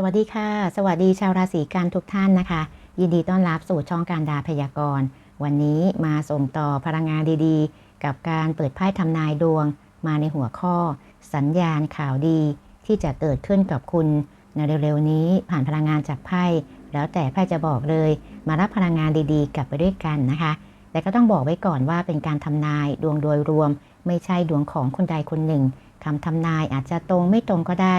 สวัสดีค่ะ สวัสดีชาวราศีกันทุกท่านนะคะ ยินดีต้อนรับสู่ช่องการดาพยากรณ์ วันนี้มาส่งต่อพลังงานดีๆ กับการเปิดไพ่ทำนายดวง มาในหัวข้อ สัญญาณข่าวดี ที่จะเกิดขึ้นกับคุณในเร็วๆนี้ผ่านพลังงานจากไพ่แล้วแต่ไพ่จะบอกเลย มารับพลังงานดีๆ กลับไปด้วยกันนะคะ แต่ก็ต้องบอกไว้ก่อนว่าเป็นการทำนายดวงโดยรวม ไม่ใช่ดวงของคนใดคนหนึ่งคำทำนายอาจจะตรงไม่ตรงก็ได้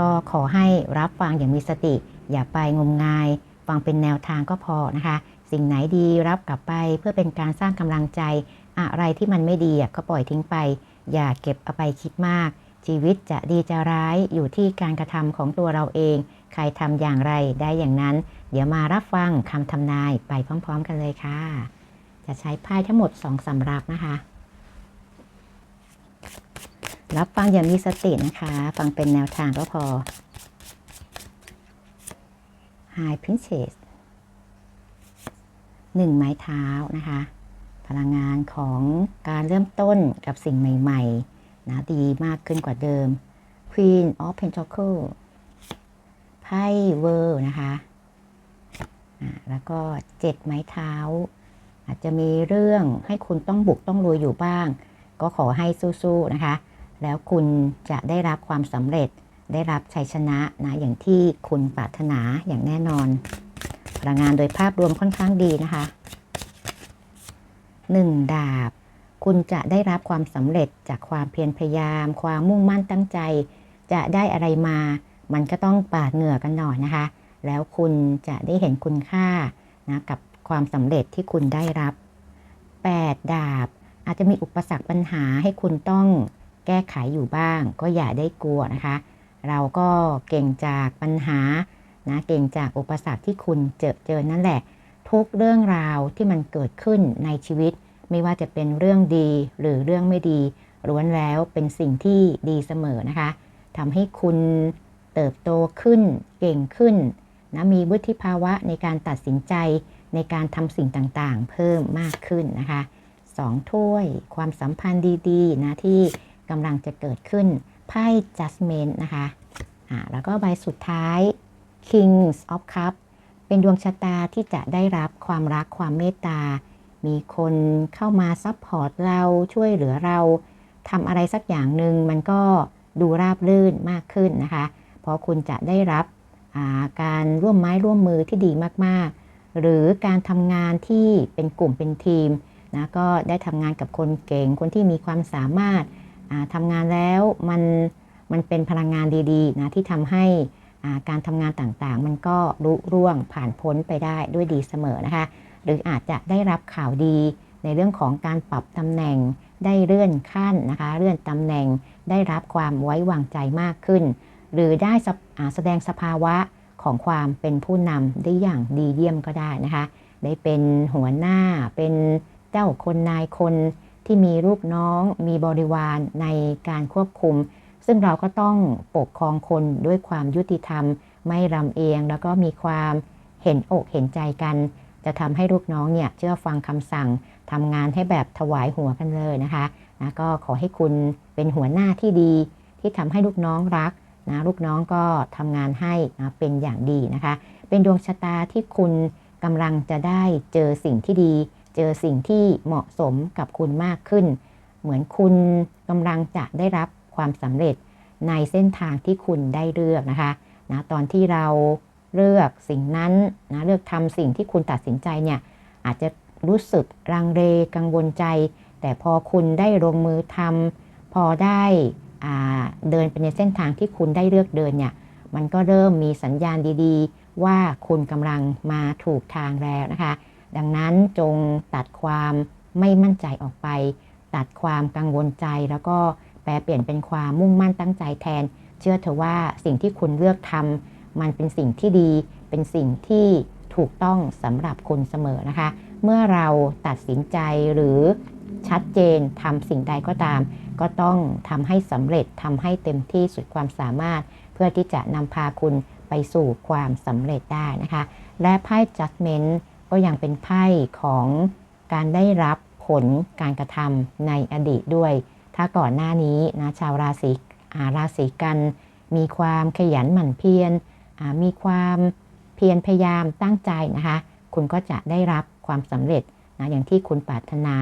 ก็ขอให้รับฟังอย่างมีสติ อย่าไปงมงาย ฟังเป็นแนวทางก็พอนะคะ สิ่งไหนดีรับกลับไปเพื่อเป็นการสร้างกำลังใจ อะไรที่มันไม่ดีก็ปล่อยทิ้งไป อย่าเก็บเอาไปคิดมาก ชีวิตจะดีจะร้ายอยู่ที่การกระทำของตัวเราเอง ใครทำอย่างไรได้อย่างนั้น เดี๋ยวมารับฟังคำทำนายไปพร้อม ๆ กันเลยค่ะ จะใช้ไพ่ทั้งหมดสองสำรับนะคะ รับฟังอย่างมีสตินะคะ ฟังเป็นแนวทางก็พอ High Princess หนึ่งไม้เท้านะคะ พลังงานของการเริ่มต้นกับสิ่งใหม่ๆนะดีมากขึ้นกว่าเดิม Queen of Pentacles ไพ่เวอร์นะคะแล้วก็เจ็ดไม้เท้า อาจจะมีเรื่องให้คุณต้องบุกต้องลุยอยู่บ้าง ก็ขอให้สู้ๆนะคะ แล้วคุณจะได้รับความสำเร็จ ได้รับชัยชนะนะอย่างที่คุณปรารถนาอย่างแน่นอน พลังงานโดยภาพรวมค่อนข้างดีนะคะหนึ่งดาบ คุณจะได้รับความสำเร็จจากความเพียรพยายาม ความมุ่งมั่นตั้งใจ จะได้อะไรมา มันก็ต้องปาดเหงื่อกันหน่อยนะคะ แล้วคุณจะได้เห็นคุณค่านะกับความสำเร็จที่คุณได้รับ 8 ดาบ อาจจะมีอุปสรรคปัญหาให้คุณต้อง แก้ไขอยู่บ้าง ก็อย่าได้กลัวนะคะ เราก็เก่งจากปัญหานะเก่งจากอุปสรรคที่คุณเจอเจอนั่นแหละ ทุกเรื่องราวที่มันเกิดขึ้นในชีวิต ไม่ว่าจะเป็นเรื่องดีหรือเรื่องไม่ดีล้วนแล้วเป็นสิ่งที่ดีเสมอนะคะทำให้คุณเติบโตขึ้น เก่งขึ้นนะมีวุฒิภาวะในการตัดสินใจในการทำสิ่งต่างๆ เพิ่มมากขึ้นนะคะสองถ้วยความสัมพันธ์ดีๆนะที่ กำลังจะเกิดขึ้นไพ่ Judgment นะคะอ่าแล้วก็ใบสุดท้าย Kings of Cup เป็นดวงชะตาที่จะได้รับความรักความเมตตา มีคนเข้ามาซัพพอร์ตเราช่วยเหลือเราทำอะไรสักอย่างหนึ่งมันก็ดูราบรื่นมากขึ้นนะคะ เพราะคุณจะได้รับการร่วมไม้ร่วมมือที่ดีมาก ๆ หรือการทำงานที่เป็นกลุ่มเป็นทีมนะก็ได้ทำงานกับคนเก่ง คนที่มีความสามารถ ทำงานแล้วมันมันเป็นพลังงานดีๆนะที่ทำให้การทำงานต่างๆ มันก็รุ่ร่วงผ่านพ้นไปได้ด้วยดีเสมอนะคะ หรืออาจจะได้รับข่าวดีในเรื่องของการปรับตำแหน่งได้เลื่อนขั้นนะคะ เลื่อนตำแหน่งได้รับความไว้วางใจมากขึ้น หรือได้แสดงสภาวะของความเป็นผู้นำได้อย่างดีเยี่ยมก็ได้นะคะ ได้เป็นหัวหน้าเป็นเจ้าคนนายคน ที่มีลูกน้องมีบริวารในการควบคุม ซึ่งเราก็ต้องปกครองคนด้วยความยุติธรรม ไม่รำเอียง แล้วก็มีความเห็นอกเห็นใจกัน จะทำให้ลูกน้องเนี่ยเชื่อฟังคำสั่งทำงานให้แบบถวายหัวกันเลยนะคะนะก็ขอให้คุณเป็นหัวหน้าที่ดี ที่ทำให้ลูกน้องรักนะลูกน้องก็ทำงานให้นะเป็นอย่างดีนะคะ เป็นดวงชะตาที่คุณกำลังจะได้เจอสิ่งที่ดี เจอสิ่งที่เหมาะสมกับคุณมากขึ้น เหมือนคุณกำลังจะได้รับความสำเร็จในเส้นทางที่คุณได้เลือกนะคะนะตอนที่เราเลือกสิ่งนั้นนะเลือกทำสิ่งที่คุณตัดสินใจเนี่ยอาจจะรู้สึกรังเลกังวลใจ แต่พอคุณได้ลงมือทำพอได้เดินไปในเส้นทางที่คุณได้เลือกเดินเนี่ยมันก็เริ่มมีสัญญาณดีๆ ว่าคุณกำลังมาถูกทางแล้วนะคะ ดังนั้นจงตัดความไม่มั่นใจออกไป ตัดความกังวลใจ แล้วก็แปลเปลี่ยนเป็นความมุ่งมั่นตั้งใจแทน เชื่อเถอะว่าสิ่งที่คุณเลือกทำมันเป็นสิ่งที่ดี เป็นสิ่งที่ถูกต้องสำหรับคุณเสมอนะคะ เมื่อเราตัดสินใจหรือชัดเจนทำสิ่งใดก็ตาม ก็ต้องทำให้สำเร็จทำให้เต็มที่สุดความสามารถ เพื่อที่จะนำพาคุณไปสู่ความสำเร็จได้นะคะ และไพ่ judgment ก็ยังเป็นไพ่ของการได้รับผลการกระทำในอดีตด้วย ถ้าก่อนหน้านี้นะชาวราศีอาราศีกัน มีความขยันหมั่นเพียรมีความเพียรพยายามตั้งใจนะคะ คุณก็จะได้รับความสำเร็จนะอย่างที่คุณปรารถนา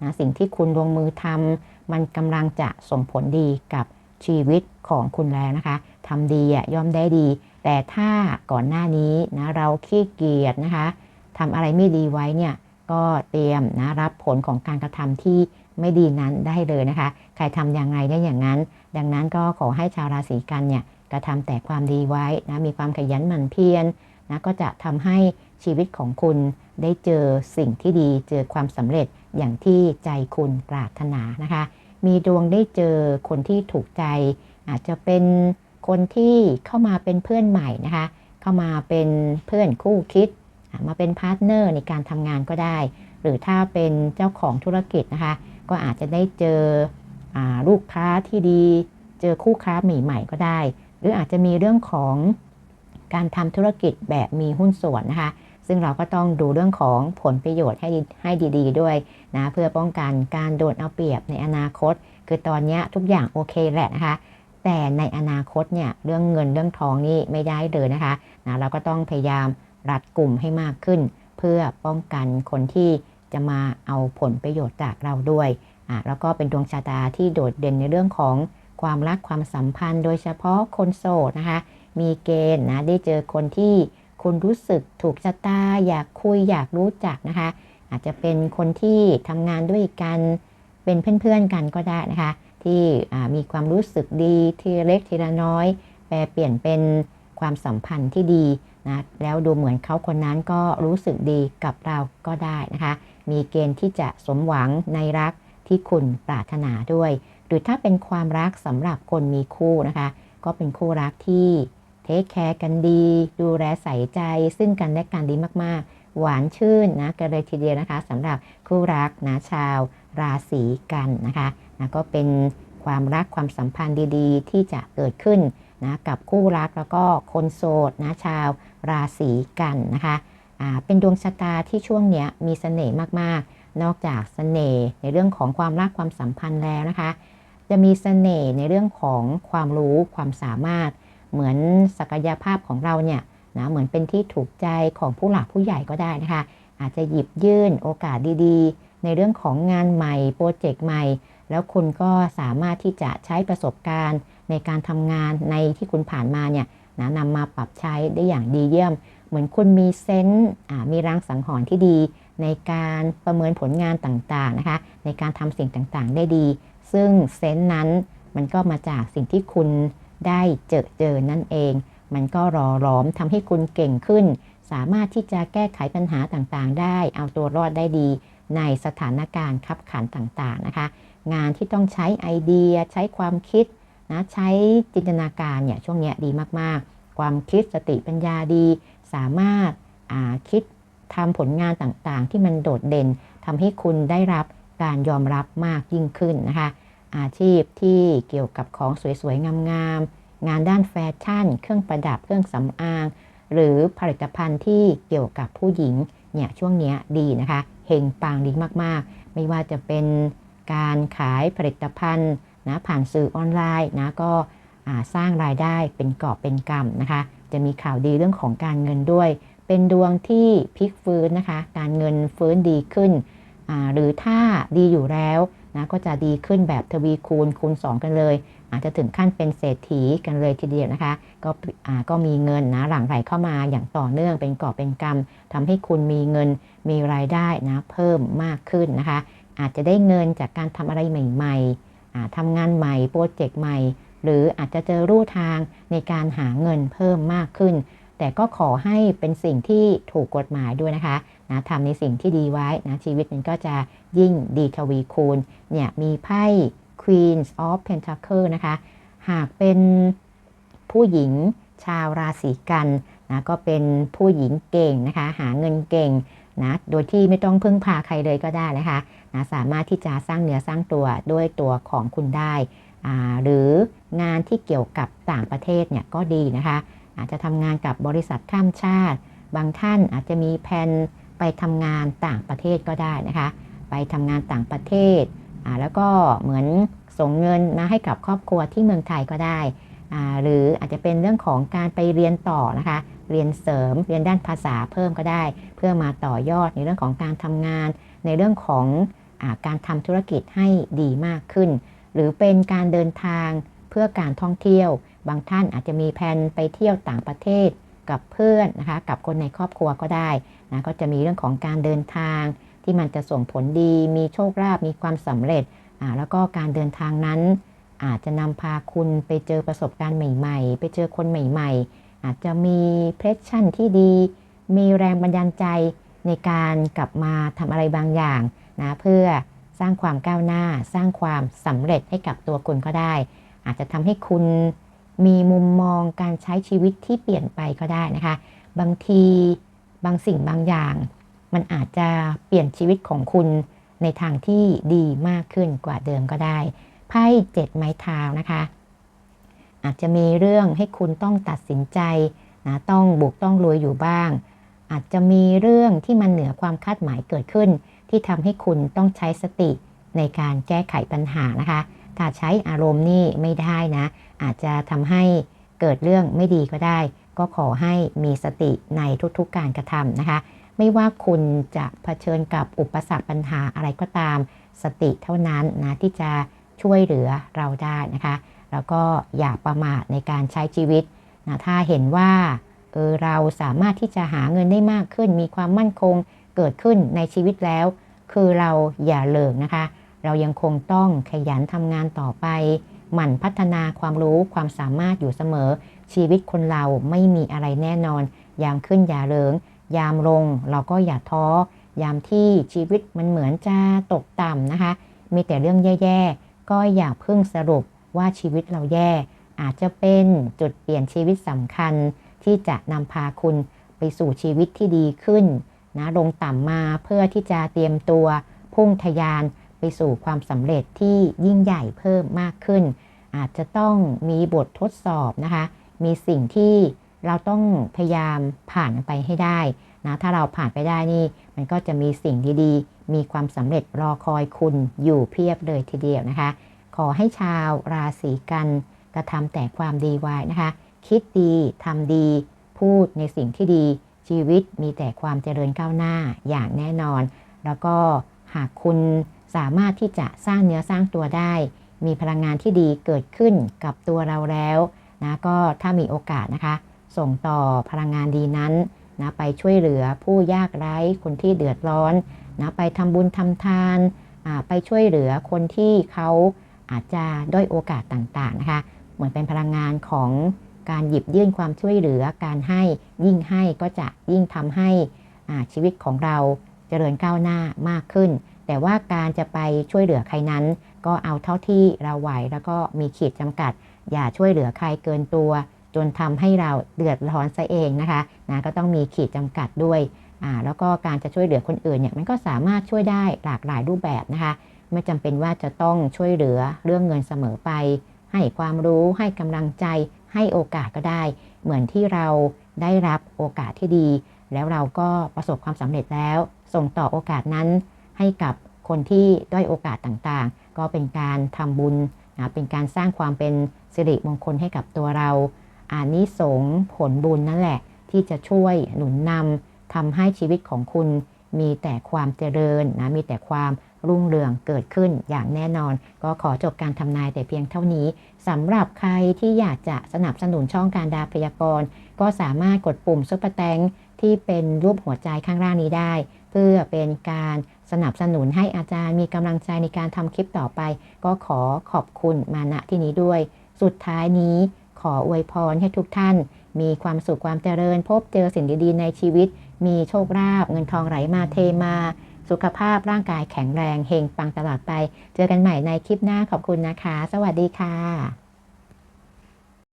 นะสิ่งที่คุณลงมือทำมันกำลังจะส่งผลดีกับชีวิตของคุณแล้วนะคะทำดีย่อมได้ดี แต่ถ้าก่อนหน้านี้นะเราขี้เกียจนะคะ ทำอะไรไม่ดีไว้เนี่ยก็เตรียมนะรับผลของการกระทำที่ไม่ดีนั้นได้เลยนะคะ ใครทำอย่างไรได้อย่างนั้น ดังนั้นก็ขอให้ชาวราศีกันเนี่ยกระทำแต่ความดีไว้นะมีความขยันหมั่นเพียรนะก็จะทำให้ชีวิตของคุณได้เจอสิ่งที่ดีเจอความสำเร็จอย่างที่ใจคุณปรารถนานะคะ มีดวงได้เจอคนที่ถูกใจ อาจจะเป็นคนที่เข้ามาเป็นเพื่อนใหม่นะคะ เข้ามาเป็นเพื่อนคู่คิด มาเป็นพาร์ทเนอร์ในการทำงานก็ได้ หรือถ้าเป็นเจ้าของธุรกิจนะคะ ก็อาจจะได้เจออลูกค้าที่ดี เจอคู่ค้าใหม่ ๆ ก็ได้ หรืออาจจะมีเรื่องของการทำธุรกิจแบบมีหุ้นส่วนนะคะ ซึ่งเราก็ต้องดูเรื่องของผลประโยชน์ให้ให้ดี ๆ ด้วยนะเพื่อป้องกันการโดนเอาเปรียบในอนาคต คือตอนนี้ทุกอย่างโอเคแหละนะคะแต่ในอนาคตเนี่ยเรื่องเงินเรื่องทองนี่ไม่ได้เลยนะคะนะเราก็ต้องพยายาม รัดกลุ่มให้มากขึ้น เพื่อป้องกันคนที่จะมาเอาผลประโยชน์จากเราด้วยอะแล้วก็เป็นดวงชะตาที่โดดเด่นในเรื่องของความรักความสัมพันธ์ โดยเฉพาะคนโสดนะคะ มีเกณฑ์นะได้เจอคนที่คุณรู้สึกถูกชะตาอยากคุยอยากรู้จักนะคะ อาจจะเป็นคนที่ทำงานด้วยกันเป็นเพื่อนๆกันก็ได้นะคะ ที่มีความรู้สึกดีทีเล็กทีละน้อย แปลเปลี่ยนเป็นความสัมพันธ์ที่ดี นะแล้วดูเหมือนเขาคนนั้นก็รู้สึกดีกับเราก็ได้นะคะ มีเกณฑ์ที่จะสมหวังในรักที่คุณปรารถนาด้วย หรือถ้าเป็นความรักสำหรับคนมีคู่นะคะ ก็เป็นคู่รักที่เทคแคร์กันดี ดูแลใส่ใจซึ่งกันและกันดีมากๆ หวานชื่นนะกันเลยทีเดียวนะคะสำหรับคู่รักนะชาวราศีกันนะคะนะก็เป็นความรักความสัมพันธ์ดีๆ ที่จะเกิดขึ้นนะกับคู่รักแล้วก็คนโสดนะชาว ราศีกันนะคะเป็นดวงชะตาที่ช่วงนี้มีเสน่ห์มากๆ นอกจากเสน่ห์ในเรื่องของความรักความสัมพันธ์แล้วนะคะ จะมีเสน่ห์ในเรื่องของความรู้ความสามารถ เหมือนศักยภาพของเราเนี่ยนะเหมือนเป็นที่ถูกใจของผู้หลักผู้ใหญ่ก็ได้นะคะ อาจจะหยิบยื่นโอกาสดีๆ ในเรื่องของงานใหม่โปรเจกต์ใหม่ แล้วคุณก็สามารถที่จะใช้ประสบการณ์ในการทำงานในที่คุณผ่านมาเนี่ย นะนำมาปรับใช้ได้อย่างดีเยี่ยม เหมือนคุณมีเซนต์มีรังสังหรณ์ที่ดี ในการประเมินผลงานต่างๆนะคะ ในการทำสิ่งต่างๆ ได้ดี ซึ่งเซนต์นั้นมันก็มาจากสิ่งที่คุณได้เจอเจอนั่นเอง มันก็รอร้อมทำให้คุณเก่งขึ้น สามารถที่จะแก้ไขปัญหาต่างๆ ได้ เอาตัวรอดได้ดี ในสถานการณ์ขับขันต่างๆนะคะ งานที่ต้องใช้ไอเดีย ใช้ความคิด นะใช้จินตนาการเนี่ยช่วงนี้ดีมากๆ ความคิดสติปัญญาดี สามารถคิดทำผลงานต่างๆ ที่มันโดดเด่นทำให้คุณได้รับการยอมรับมากยิ่งขึ้นนะคะ อาชีพที่เกี่ยวกับของสวยๆ งามๆ งานด้านแฟชั่น เครื่องประดับ เครื่องสำอาง หรือผลิตภัณฑ์ที่เกี่ยวกับผู้หญิงเนี่ยช่วงนี้ดีนะคะ เฮงปังดีมากๆ ไม่ว่าจะเป็นการขายผลิตภัณฑ์ นะผ่านสื่อออนไลน์นะก็สร้างรายได้เป็นกอบเป็นกำนะคะ จะมีข่าวดีเรื่องของการเงินด้วย เป็นดวงที่พลิกฟื้นนะคะ การเงินฟื้นดีขึ้น หรือถ้าดีอยู่แล้วนะก็จะดีขึ้นแบบทวีคูณคูณ 2 กันเลย อาจจะถึงขั้นเป็นเศรษฐีกันเลยทีเดียวนะคะ ก็ก็มีเงินนะหลั่งไหลเข้ามาอย่างต่อเนื่องเป็นกอบเป็นกำทำให้คุณมีเงินมีรายได้นะเพิ่มมากขึ้นนะคะ อาจจะได้เงินจากการทำอะไรใหม่ ๆ ทำงานใหม่โปรเจกต์ใหม่ หรืออาจจะเจอรูทางในการหาเงินเพิ่มมากขึ้น แต่ก็ขอให้เป็นสิ่งที่ถูกกฎหมายด้วยนะคะนะทำในสิ่งที่ดีไว้นะชีวิตมันก็จะยิ่งดีทวีคูณเนี่ยมีไพ่ Queen of Pentacle นะคะ หากเป็นผู้หญิงชาวราศีกันนะก็เป็นผู้หญิงเก่งนะคะ หาเงินเก่งนะโดยที่ไม่ต้องพึ่งพาใครเลยก็ได้นะคะนะสามารถที่จะสร้างเนื้อสร้างตัวด้วยตัวของคุณได้หรืองานที่เกี่ยวกับต่างประเทศเนี่ยก็ดีนะคะ อาจจะทำงานกับบริษัทข้ามชาติ บางท่านอาจจะมีแผนไปทำงานต่างประเทศก็ได้นะคะ ไปทำงานต่างประเทศแล้วก็เหมือนส่งเงินมาให้กับครอบครัวที่เมืองไทยก็ได้ หรืออาจจะเป็นเรื่องของการไปเรียนต่อนะคะ เรียนเสริมเรียนด้านภาษาเพิ่มก็ได้ เพื่อมาต่อยอดในเรื่องของการทำงาน ในเรื่องของอการทำธุรกิจให้ดีมากขึ้น หรือเป็นการเดินทางเพื่อการท่องเที่ยว บางท่านอาจจะมีแผนไปเที่ยวต่างประเทศกับเพื่อนนะคะ กับคนในครอบครัวก็ได้นะก็จะมีเรื่องของการเดินทางที่มันจะส่งผลดี มีโชคลาภมีความสำเร็จแล้วก็การเดินทางนั้น อาจจะนำพาคุณไปเจอประสบการณ์ใหม่ ๆ ไปเจอคนใหม่ ๆ อาจจะมีเพรสชั่นที่ดี มีแรงบันดาลใจในการกลับมาทำอะไรบางอย่างนะเพื่อสร้างความก้าวหน้า สร้างความสำเร็จให้กับตัวคุณก็ได้ อาจจะทำให้คุณมีมุมมองการใช้ชีวิตที่เปลี่ยนไปก็ได้นะคะ บางทีบางสิ่งบางอย่าง มันอาจจะเปลี่ยนชีวิตของคุณในทางที่ดีมากขึ้นกว่าเดิมก็ได้ ไพ่เจ็ดไม้เท้านะคะ อาจจะมีเรื่องให้คุณต้องตัดสินใจนะต้องบุกต้องรวยอยู่บ้าง อาจจะมีเรื่องที่มันเหนือความคาดหมายเกิดขึ้น ที่ทำให้คุณต้องใช้สติในการแก้ไขปัญหานะคะ ถ้าใช้อารมณ์นี่ไม่ได้นะ อาจจะทำให้เกิดเรื่องไม่ดีก็ได้ ก็ขอให้มีสติในทุกๆการกระทำนะคะ ไม่ว่าคุณจะเผชิญกับอุปสรรคปัญหาอะไรก็ตาม สติเท่านั้นนะที่จะ ช่วยเหลือเราได้นะคะ แล้วก็อย่าประมาทในการใช้ชีวิตนะถ้าเห็นว่าเออเราสามารถที่จะหาเงินได้มากขึ้น มีความมั่นคงเกิดขึ้นในชีวิตแล้ว คือเราอย่าเลิกนะคะ เรายังคงต้องขยันทำงานต่อไป หมั่นพัฒนาความรู้ความสามารถอยู่เสมอ ชีวิตคนเราไม่มีอะไรแน่นอน ยามขึ้นอย่าเลิง ยามลงเราก็อย่าท้อ ยามที่ชีวิตมันเหมือนจะตกต่ำนะคะ มีแต่เรื่องแย่ๆ ก็อย่าเพิ่งสรุปว่าชีวิตเราแย่ อาจจะเป็นจุดเปลี่ยนชีวิตสำคัญ ที่จะนำพาคุณไปสู่ชีวิตที่ดีขึ้นนะลงต่ำมาเพื่อที่จะเตรียมตัวพุ่งทะยานไปสู่ความสำเร็จที่ยิ่งใหญ่เพิ่มมากขึ้น อาจจะต้องมีบททดสอบนะคะ มีสิ่งที่เราต้องพยายามผ่านไปให้ได้ นะถ้าเราผ่านไปได้นี่ มันก็จะมีสิ่งดีๆ มีความสำเร็จรอคอยคุณอยู่เพียบเลยทีเดียวนะคะ ขอให้ชาวราศีกันกระทำแต่ความดีไว้นะคะ คิดดีทำดี พูดในสิ่งที่ดี ชีวิตมีแต่ความเจริญก้าวหน้าอย่างแน่นอน แล้วก็หากคุณสามารถที่จะสร้างเนื้อสร้างตัวได้ มีพลังงานที่ดีเกิดขึ้นกับตัวเราแล้วนะก็ถ้ามีโอกาสนะคะ ส่งต่อพลังงานดีนั้น นะไปช่วยเหลือผู้ยากไร้คนที่เดือดร้อนนะไปทำบุญทำทานไปช่วยเหลือคนที่เขาอาจจะด้อยโอกาสต่างๆนะคะเหมือนเป็นพลังงานของการหยิบยื่นความช่วยเหลือการให้ยิ่งให้ก็จะยิ่งทำให้ชีวิตของเราเจริญก้าวหน้ามากขึ้น แต่ว่าการจะไปช่วยเหลือใครนั้น ก็เอาเท่าที่เราไหวแล้วก็มีขีดจำกัด อย่าช่วยเหลือใครเกินตัว จนทำให้เราเดือดร้อนซะเองนะคะนะก็ต้องมีขีดจำกัดด้วยอ่าแล้วก็การจะช่วยเหลือคนอื่นเนี่ยมันก็สามารถช่วยได้หลากหลายรูปแบบนะคะ ไม่จำเป็นว่าจะต้องช่วยเหลือเรื่องเงินเสมอไป ให้ความรู้ให้กำลังใจ ให้โอกาสก็ได้ เหมือนที่เราได้รับโอกาสที่ดี แล้วเราก็ประสบความสำเร็จแล้ว ส่งต่อโอกาสนั้นให้กับคนที่ด้อยโอกาสต่างๆ ก็เป็นการทำบุญนะเป็นการสร้างความเป็นสิริมงคลให้กับตัวเรา อานิสงส์ผลบุญนั่นแหละ ที่จะช่วยหนุนนำทำให้ชีวิตของคุณมีแต่ความเจริญนะมีแต่ความรุ่งเรืองเกิดขึ้นอย่างแน่นอน ก็ขอจบการทำนายแต่เพียงเท่านี้สำหรับใครที่อยากจะสนับสนุนช่องการดาพยากรณ์ก็สามารถกดปุ่มซุปเปอร์แตงที่เป็นรูปหัวใจข้างล่างนี้ได้ เพื่อเป็นการสนับสนุนให้อาจารย์มีกำลังใจในการทำคลิปต่อไป ก็ขอขอบคุณมาณที่นี้ด้วย สุดท้ายนี้ ขออวยพรให้ทุกท่าน มีความสุขความเจริญ พบเจอสิ่งดีๆ ในชีวิต มีโชคลาภเงินทองไหลมาเทมา สุขภาพร่างกายแข็งแรงเฮงปังตลอดไป เจอกันใหม่ในคลิปหน้าขอบคุณนะคะ สวัสดีค่ะ